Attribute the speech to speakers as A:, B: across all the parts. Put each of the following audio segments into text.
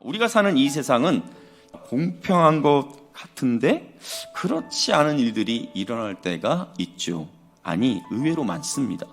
A: 우리가 사는 이 세상은 공평한 것 같은데 그렇지 않은 일들이 일어날 때가 있죠. 아니, 의외로 많습니다.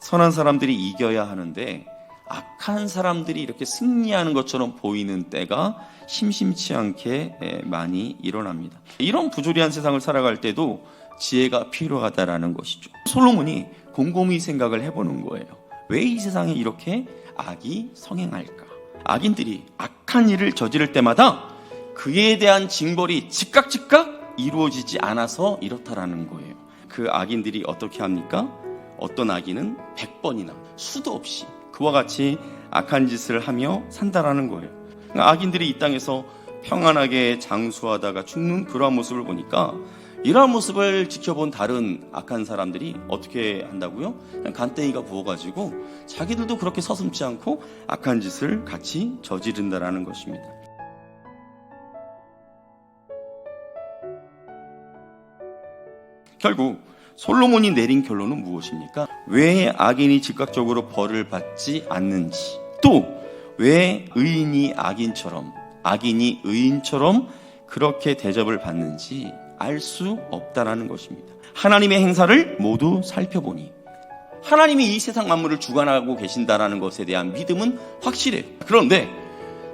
A: 선한 사람들이 이겨야 하는데 악한 사람들이 이렇게 승리하는 것처럼 보이는 때가 심심치 않게 에, 많이 일어납니다. 이런 부조리한 세상을 살아갈 때도 지혜가 필요하다라는 것이죠. 솔로몬이 곰곰이 생각을 해보는 거예요. 왜 이 세상에 이렇게 악이 성행할까? 악인들이 악 한 일을 저지를 때마다 그에 대한 징벌이 즉각 즉각 이루어지지 않아서 이렇다라는 거예요. 그 악인들이 어떻게 합니까? 어떤 악인은 100번이나 수도 없이 그와 같이 악한 짓을 하며 산다라는 거예요. 그러니까 악인들이 이 땅에서 평안하게 장수하다가 죽는 그러한 모습을 보니까 이러한 모습을 지켜본 다른 악한 사람들이 어떻게 한다고요? 간땡이가 부어가지고 자기들도 그렇게 서슴지 않고 악한 짓을 같이 저지른다라는 것입니다. 결국 솔로몬이 내린 결론은 무엇입니까? 왜 악인이 즉각적으로 벌을 받지 않는지, 또 왜 의인이 악인처럼, 악인이 의인처럼 그렇게 대접을 받는지 알 수 없다라는 것입니다. 하나님의 행사를 모두 살펴보니 하나님이 이 세상 만물을 주관하고 계신다라는 것에 대한 믿음은 확실해요. 그런데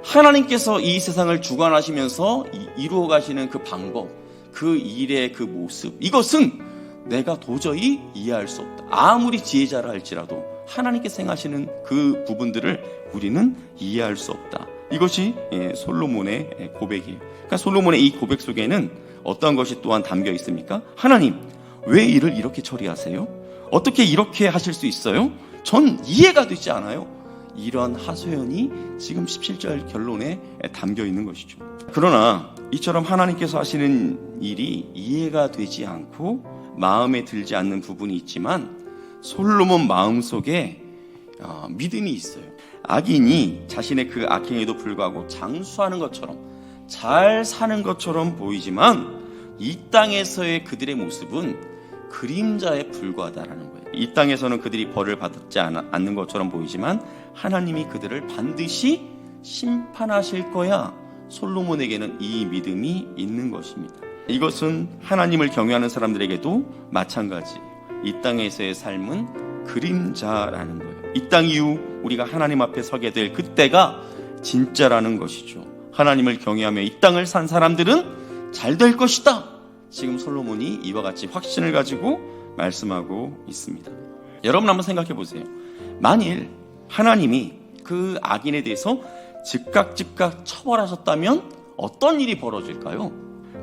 A: 하나님께서 이 세상을 주관하시면서 이- 이루어 가시는 그 방법, 그 일의 그 모습, 이것은 내가 도저히 이해할 수 없다. 아무리 지혜자라 할지라도 하나님께서 행하시는 그 부분들을 우리는 이해할 수 없다. 이것이 예, 솔로몬의 예, 고백이에요. 그러니까 솔로몬의 이 고백 속에는 어떤 것이 또한 담겨 있습니까? 하나님, 왜 일을 이렇게 처리하세요? 어떻게 이렇게 하실 수 있어요? 전 이해가 되지 않아요. 이러한 하소연이 지금 17절 결론에 담겨 있는 것이죠. 그러나 이처럼 하나님께서 하시는 일이 이해가 되지 않고 마음에 들지 않는 부분이 있지만 솔로몬 마음속에 어, 믿음이 있어요. 악인이 자신의 그 악행에도 불구하고 장수하는 것처럼 잘 사는 것처럼 보이지만 이 땅에서의 그들의 모습은 그림자에 불과하다라는 거예요. 이 땅에서는 그들이 벌을 받지 않- 않는 것처럼 보이지만 하나님이 그들을 반드시 심판하실 거야. 솔로몬에게는 이 믿음이 있는 것입니다. 이것은 하나님을 경외하는 사람들에게도 마찬가지. 이 땅에서의 삶은 그림자라는 거예요. 이 땅 이후 우리가 하나님 앞에 서게 될 그때가 진짜라는 것이죠. 하나님을 경외하며 이 땅을 산 사람들은 잘 될 것이다. 지금 솔로몬이 이와 같이 확신을 가지고 말씀하고 있습니다. 여러분 한번 생각해 보세요. 만일 하나님이 그 악인에 대해서 즉각 즉각 처벌하셨다면 어떤 일이 벌어질까요?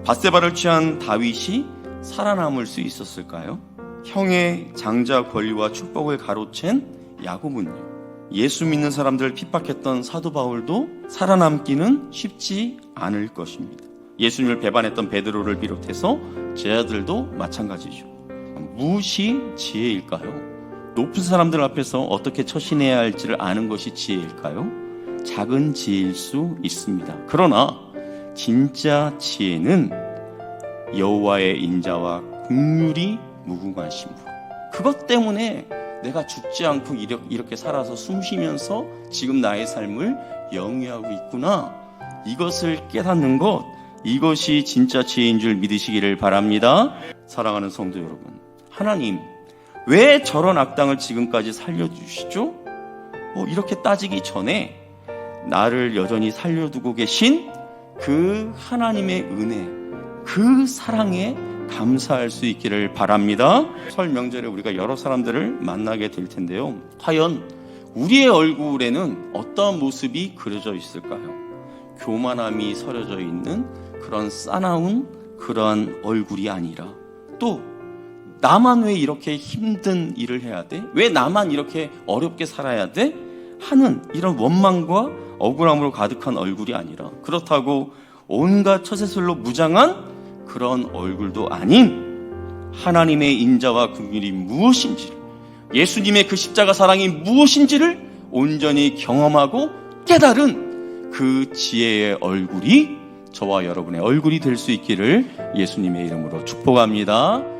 A: 바세바를 취한 다윗이 살아남을 수 있었을까요? 형의 장자 권리와 축복을 가로챈 야곱은요. 예수 믿는 사람들을 핍박했던 사도 바울도 살아남기는 쉽지 않을 것입니다. 예수님을 배반했던 베드로를 비롯해서 제자들도 마찬가지죠. 무엇이 지혜일까요? 높은 사람들 앞에서 어떻게 처신해야 할지를 아는 것이 지혜일까요? 작은 지혜일 수 있습니다. 그러나 진짜 지혜는 여호와의 인자와 국률이 무궁하심으로 그것 때문에 내가 죽지 않고 이렇게, 살아서 숨 쉬면서 지금 나의 삶을 영위하고 있구나 이것을 깨닫는 것 이것이 진짜 지혜인 줄 믿으시기를 바랍니다 사랑하는 성도 여러분 하나님 왜 저런 악당을 지금까지 살려주시죠? 뭐 이렇게 따지기 전에 나를 여전히 살려두고 계신 그 하나님의 은혜, 그 사랑에 감사할 수 있기를 바랍니다. 설 명절에 우리가 여러 사람들을 만나게 될 텐데요. 과연 우리의 얼굴에는 어떤 모습이 그려져 있을까요? 교만함이 서려져 있는 그런 싸나운 그러한 얼굴이 아니라 또 나만 왜 이렇게 힘든 일을 해야 돼? 왜 나만 이렇게 어렵게 살아야 돼? 하는 이런 원망과 억울함으로 가득한 얼굴이 아니라 그렇다고 온갖 처세술로 무장한 그런 얼굴도 아닌 하나님의 인자와 긍휼이 무엇인지를 예수님의 그 십자가 사랑이 무엇인지를 온전히 경험하고 깨달은 그 지혜의 얼굴이 저와 여러분의 얼굴이 될 수 있기를 예수님의 이름으로 축복합니다.